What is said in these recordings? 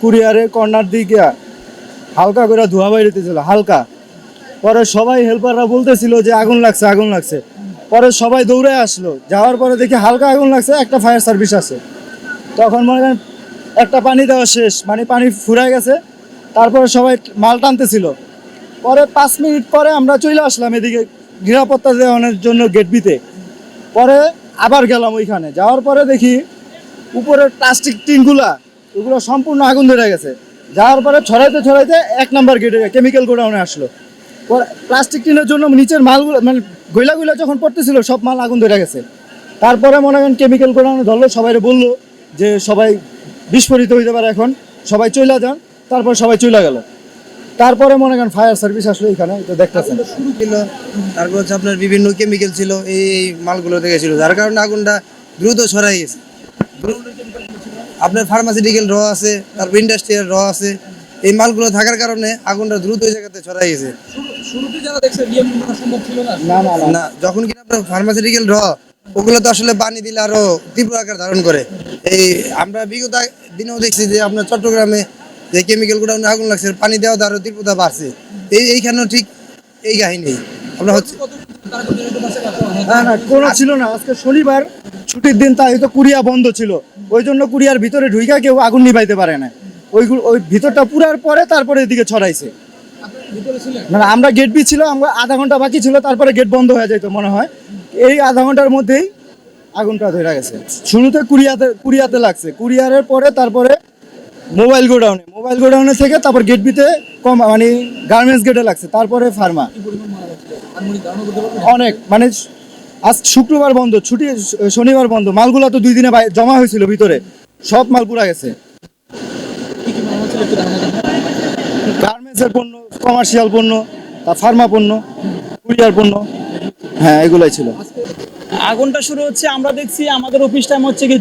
কুরিয়ারে কর্নার দিকে হালকা করে ধোয়া বাইরেতেছিল, হালকা। পরে সবাই হেল্পাররা বলতেছিল যে, আগুন লাগছে আগুন লাগছে। পরে সবাই দৌড়ে আসলো, যাওয়ার পরে দেখি হালকা আগুন লাগছে, একটা ফায়ার সার্ভিস আছে। তখন মনে করেন একটা পানি দেওয়া শেষ মানে পানি ফুরায় গেছে, তারপরে সবাই মাল টানতেছিল। পরে পাঁচ মিনিট পরে আমরা চলে আসলাম এদিকে নিরাপত্তা দেওয়ানোর জন্য গেট বিতে। পরে আবার গেলাম ওইখানে। যাওয়ার পরে দেখি উপরের প্লাস্টিক টিনগুলা ওগুলো সম্পূর্ণ আগুন ধরে গেছে। যাওয়ার পরে ছড়াইতে ছড়াইতে এক নাম্বার গেটে কেমিক্যাল গোডাউনে আসলো। প্লাস্টিক টিনের জন্য নিচের মালগুলো মানে গইলা গইলা যখন পড়তেছিল, সব মাল আগুন ধরে গেছে। তারপরে মনে করেন কেমিক্যাল গোডাউনে ধরলো, সবাই বলল যে সবাই বিস্ফোরিত হইতে পারে এখন, সবাই চইলা যান। তারপর সবাই চইলা গেল। তারপরে মনে করেন ফায়ার সার্ভিস আসলো এখানে তো দেখতেছেন। শুরু ছিল, তারপর হচ্ছে আপনার বিভিন্ন কেমিক্যাল ছিল এই মালগুলো থেকে ছিল, যার কারণে আগুনটা দ্রুত ছড়াই গেছে। আপনার ফার্মাসিউটিক্যাল র আছে তারপর ইন্ডাস্ট্রিয়াল র আছে এই মালগুলো থাকার কারণে আগুনটা দ্রুত ওই জায়গাতে ছড়াই গেছে। না না না না না যখন কিনা আপনার ফার্মাসিউটিক্যাল র ওগুলো তো আসলে পানি দিলে আরও তীব্র আকার ধারণ করে। এই আমরা বিগত দিনেও দেখছি যে আপনার চট্টগ্রামে যে কেমিক্যাল গুডাউনে আগুন লাগছে পানি দেওয়া তো আরও তীব্রতা বাড়ছে। এই এইখানেও ঠিক এই কাহিনী। আমরা হচ্ছে না না কোনো ছিল না। আজকে শনিবার ছুটির দিন তাই তো কুরিয়া বন্ধ ছিল। ওই জন্য কুরিয়ার ভিতরে ঢুইকা কেউ আগুন নিভাইতে পারে না। ওইগুলো ওই ভিতরটা পুরার পরে তারপরে এদিকে ছড়াইছে। না আমরা গেট বি ছিল, আমরা আধা ঘণ্টা বাকি ছিল, তারপরে গেট বন্ধ হয়ে যেত মনে হয়। এই আধা ঘণ্টার মধ্যেই আগুনটা ধরে গেছে। শুরুতে কুরিয়াতে কুরিয়াতে লাগছে। কুরিয়ারের পরে তারপরে মোবাইল গোডাউনে মোবাইল গোডাউনে থেকে তারপর গেট বিতে কম মানে গার্মেন্টস গেটে লাগছে। তারপরে ফার্মা অনেক মানে আজ শুক্রবার বন্ধ, ছুটি শনিবার বন্ধ, মালগুলো তো দুই দিনে জমা হয়েছিল ভিতরে। সব মাল পুরা গেছে। গার্মেন্টসের পণ্য কমার্শিয়াল পণ্য, তা ফার্মা পণ্য, কুরিয়ার পণ্য হ্যাঁ এগুলাই ছিল। আগুনটা শুরু হচ্ছে, আমরা দেখছি আমাদের অফিস টাইম হচ্ছে কি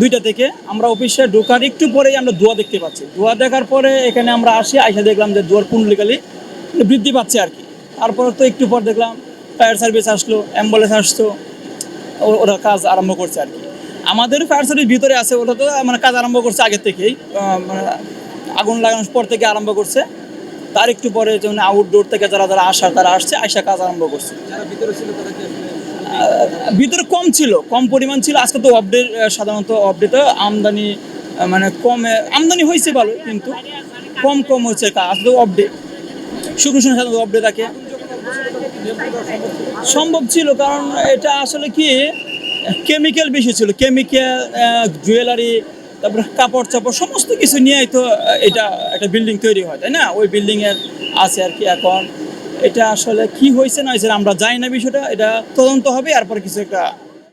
দুইটা থেকে। আমরা অফিসে ঢোকার একটু পরেই আমরা ধোয়া দেখতে পাচ্ছি। ধোয়া দেখার পরে এখানে আমরা আসি, আইসা দেখলাম যে ধোয়ার কুণ্ডলিকালি বৃদ্ধি পাচ্ছে আর কি। তারপরে তো একটু পর দেখলাম ফায়ার সার্ভিস আসলো অ্যাম্বুলেন্স আসতো ওরা কাজ আরম্ভ করছে আর কি। আমাদের ফায়ার সার্ভিস ভিতরে আছে ওটা তো মানে কাজ আরম্ভ করছে আগে থেকেই মানে আগুন লাগানোর পর থেকে আরম্ভ করছে। তার একটু পরে যেমন আউটডোর থেকে যারা যারা আসার তারা আসছে আইসা কাজ আরম্ভ করছে। ভিতরে কম ছিল কম পরিমাণ ছিল। আজকে তো আপডেট সাধারণত আপডেটে আমদানি মানে কমে আমদানি হয়েছে ভালো কিন্তু কম কম হচ্ছে কাজ তো আপডেট শুক্র শনি সাধারণত আপডেট থাকে। সম্ভব ছিল, কারণ এটা আসলে কি কেমিক্যাল বেশি ছিল। কেমিক্যাল জুয়েলারি তারপরে কাপড় চাপড়, সমস্ত কিছু নিয়েই তো এটা একটা বিল্ডিং তৈরি হয়, তাই না? ওই বিল্ডিংয়ের আছে আর কি এখন। এটা আসলে কি হয়েছে না হয়েছে আমরা জানি না বিষয়টা। এটা তদন্ত হবে, এরপর কিছু একটা